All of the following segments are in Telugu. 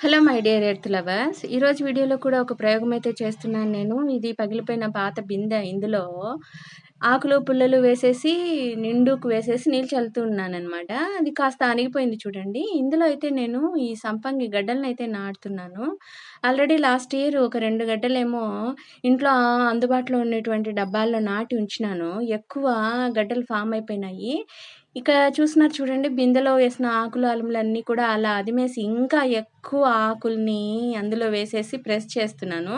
Hello my dear earth lovers. ఈరోజు వీడియోలో కూడా ఒక ప్రయోగం అయితే చేస్తున్నాను నేను. ఇది పగిలిపోయిన పాత బిందె. ఇందులో ఆకులు పుల్లలు వేసేసి నిండుకు వేసేసి నీళ్ళు చల్లుతున్నాను అనమాట అది కాస్త అణిగిపోయింది చూడండి. ఇందులో అయితే నేను ఈ సంపంగి గడ్డలను అయితే నాటుతున్నాను. ఆల్రెడీ లాస్ట్ ఇయర్ ఒక రెండు గడ్డలేమో ఇంట్లో అందుబాటులో ఉన్నటువంటి డబ్బాల్లో నాటి ఉంచినాను. ఎక్కువ గడ్డలు ఫామ్ అయిపోయినాయి. ఇక్కడ చూసినారు చూడండి బిందెలో వేసిన ఆకులు అలములన్నీ కూడా అలా అదిమేసి ఇంకా ఎక్కువ ఆకుల్ని అందులో వేసేసి ప్రెస్ చేస్తున్నాను.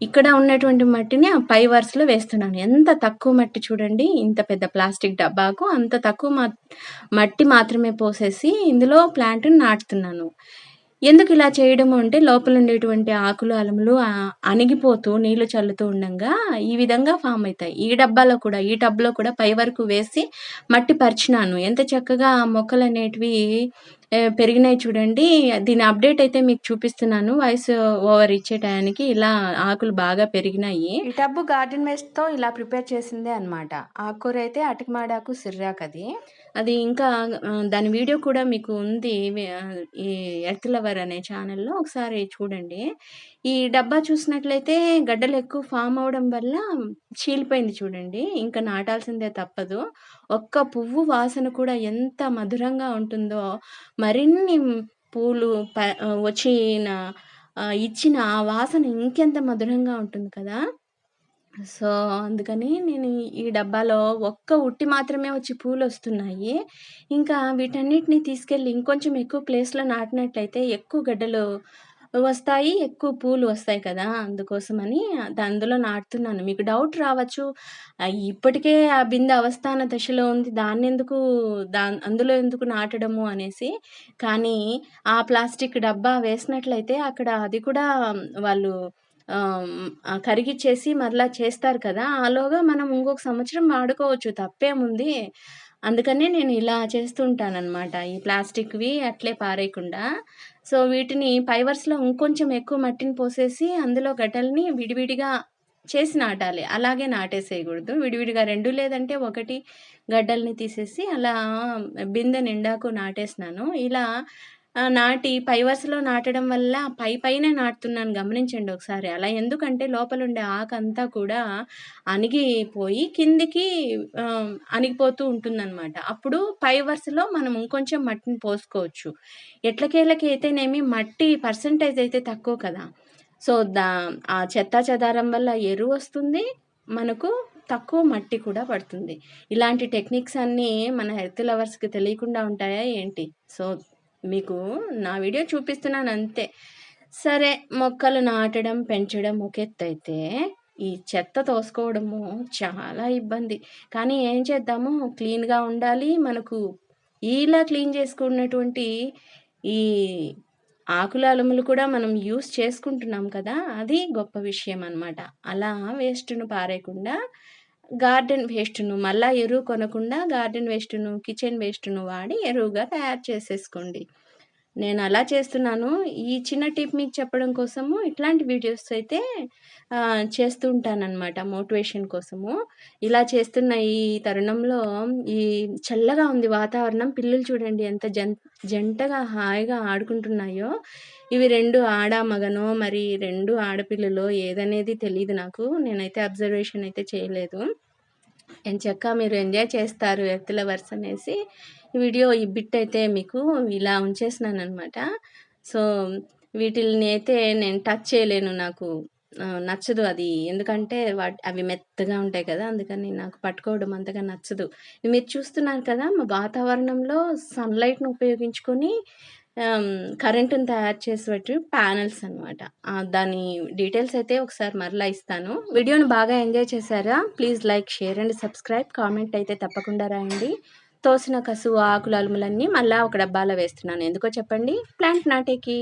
ఇక్కడ ఉన్నటువంటి మట్టిని ఆ పై వరుసలో వేస్తున్నాను. ఎంత తక్కువ మట్టి చూడండి ఇంత పెద్ద ప్లాస్టిక్ డబ్బాకు అంత తక్కువ మట్టి మాత్రమే పోసేసి ఇందులో ప్లాంట్ని నాటుతున్నాను. ఎందుకు ఇలా చేయడము అంటే లోపల ఉండేటువంటి ఆకులు అలములు అణిగిపోతూ నీళ్ళు చల్లుతూ ఉండగా ఈ విధంగా ఫామ్ అవుతాయి. ఈ డబ్బాలో కూడా ఈ టబ్లో కూడా పై వరకు వేసి మట్టి పరిచినాను. ఎంత చక్కగా మొక్కలు అనేటివి పెరిగినాయి చూడండి. దీని అప్డేట్ అయితే మీకు చూపిస్తున్నాను. వాయిస్ ఓవర్ ఇచ్చే టయానికి ఇలా ఆకులు బాగా పెరిగినాయి. ఈ టబ్బు గార్డెన్ వేస్ట్తో ఇలా ప్రిపేర్ చేసిందే అనమాట ఆకుకూర అయితే అటికమాడాకు సిర్రాక్ అది. అది ఇంకా దాని వీడియో కూడా మీకు ఉంది. ఈ ఎర్త్ లవర్ అనే ఛానల్లో ఒకసారి చూడండి. ఈ డబ్బా చూసినట్లయితే గడ్డలు ఎక్కువ ఫామ్ అవడం వల్ల చీలిపోయింది చూడండి. ఇంకా నాటాల్సిందే తప్పదు. ఒక్క పువ్వు వాసన కూడా ఎంత మధురంగా ఉంటుందో మరిన్ని పూలు ప వచ్చిన ఇచ్చిన ఆ వాసన ఇంకెంత మధురంగా ఉంటుంది కదా. సో అందుకని నేను ఈ డబ్బాలో ఒక్క ఉట్టి మాత్రమే వచ్చి పూలు వస్తున్నాయి ఇంకా వీటన్నిటిని తీసుకెళ్ళి ఇంకొంచెం ఎక్కువ ప్లేస్లో నాటినట్లయితే ఎక్కువ గడ్డలు వస్తాయి. ఎక్కువ పూలు వస్తాయి కదా! అందుకోసమని అందులో నాటుతున్నాను. మీకు డౌట్ రావచ్చు. ఇప్పటికే ఆ బిందె అవస్థాన దశలో ఉంది. దాన్నెందుకు దా అందులో ఎందుకు నాటడము అనేసి. కానీ ఆ ప్లాస్టిక్ డబ్బా వేసినట్లయితే అక్కడ అది కూడా వాళ్ళు కరిగిచ్చేసి మరలా చేస్తారు కదా! ఆలోగా మనం ఇంకొక సంవత్సరం వాడుకోవచ్చు. తప్పేముంది. అందుకనే నేను ఇలా చేస్తుంటానన్నమాట ఈ ప్లాస్టిక్‌వి అట్లే పారేయకుండా. సో, వీటిని పైవర్స్లో ఇంకొంచెం ఎక్కువ మట్టిని పోసేసి, అందులో గడ్డల్ని విడివిడిగా చేసి నాటాలి. అలాగే నాటేసేయకూడదు. విడివిడిగా రెండు లేదంటే ఒకటి గడ్డల్ని తీసేసి అలా బిందె నిండాకు నాటేసినాను. ఇలా నాటి పై వరుసలో నాటడం వల్ల పై పైనే నాటుతున్నాను గమనించండి ఒకసారి. అలా ఎందుకంటే లోపల ఉండే ఆకంతా కూడా అణిగిపోయి కిందికి అణిగిపోతూ ఉంటుందన్నమాట అప్పుడు పై వరుసలో మనం ఇంకొంచెం మట్టిని పోసుకోవచ్చు. ఎట్లకేలకి అయితేనేమి మట్టి పర్సెంటేజ్ అయితే తక్కువ కదా! సో, దా ఆ చెత్తా చెదారం వల్ల ఎరువు వస్తుంది. మనకు తక్కువ మట్టి కూడా పడుతుంది. ఇలాంటి టెక్నిక్స్ అన్నీ మన హెల్త్ లవర్స్‌కి తెలియకుండా ఉంటాయా ఏంటి? సో మీకు నా వీడియో చూపిస్తున్నాను అంతే. సరే మొక్కలు నాటడం, పెంచడం ఒక ఎత్తైతే, ఈ చెత్త తోసుకోవడము చాలా ఇబ్బంది. కానీ ఏం చేద్దాము క్లీన్‌గా ఉండాలి. మనకు ఇలా క్లీన్ చేసుకున్నటువంటి ఈ ఆకుల అలుములు కూడా మనం యూస్ చేసుకుంటున్నాం కదా! అది గొప్ప విషయం అనమాట. అలా వేస్ట్‌ను పారేయకుండా గార్డెన్ వేస్ట్‌ను మళ్ళా ఎరువు కొనకుండా గార్డెన్ వేస్ట్‌ను, కిచెన్ వేస్ట్‌ను వాడి ఎరువుగా తయారు చేసేసుకోండి. నేను అలా చేస్తున్నాను. ఈ చిన్న టిప్ మీకు చెప్పడం కోసము ఇట్లాంటి వీడియోస్ అయితే చేస్తూ ఉంటానన్నమాట మోటివేషన్ కోసము. ఇలా చేస్తున్న ఈ తరుణంలో ఈ చల్లగా ఉంది వాతావరణం. పిల్లలు చూడండి ఎంత జం జంటగా హాయిగా ఆడుకుంటున్నాయో. ఇవి రెండు ఆడ, మగనో మరి రెండు ఆడపిల్లలో ఏదనేది తెలియదు నాకు. నేనైతే అబ్జర్వేషన్ అయితే చేయలేదు. ఎంచక్క మీరు ఎంజాయ్ చేస్తారు ఎత్తుల వర్స్ అనేసి వీడియో ఈ బిట్ అయితే మీకు ఇలా ఉంచేసినాను అనమాట సో వీటిని అయితే నేను టచ్ చేయలేను నాకు నచ్చదు అది. ఎందుకంటే వాటి అవి మెత్తగా ఉంటాయి కదా అందుకని నాకు పట్టుకోవడం అంతగా నచ్చదు. మీరు చూస్తున్నారు కదా మా వాతావరణంలో సన్లైట్ను ఉపయోగించుకొని కరెంటుని తయారు చేసేటి ప్యానల్స్ అనమాట దాని డీటెయిల్స్ అయితే ఒకసారి మరలా ఇస్తాను. వీడియోని బాగా ఎంజాయ్ చేశారా? Please like share and subscribe comment అయితే తప్పకుండా రాయండి. తోసిన కసువు ఆకులు అలుములన్నీ మళ్ళీ ఒక డబ్బాలో వేస్తున్నాను. ఎందుకో చెప్పండి? ప్లాంట్ నాటేకి.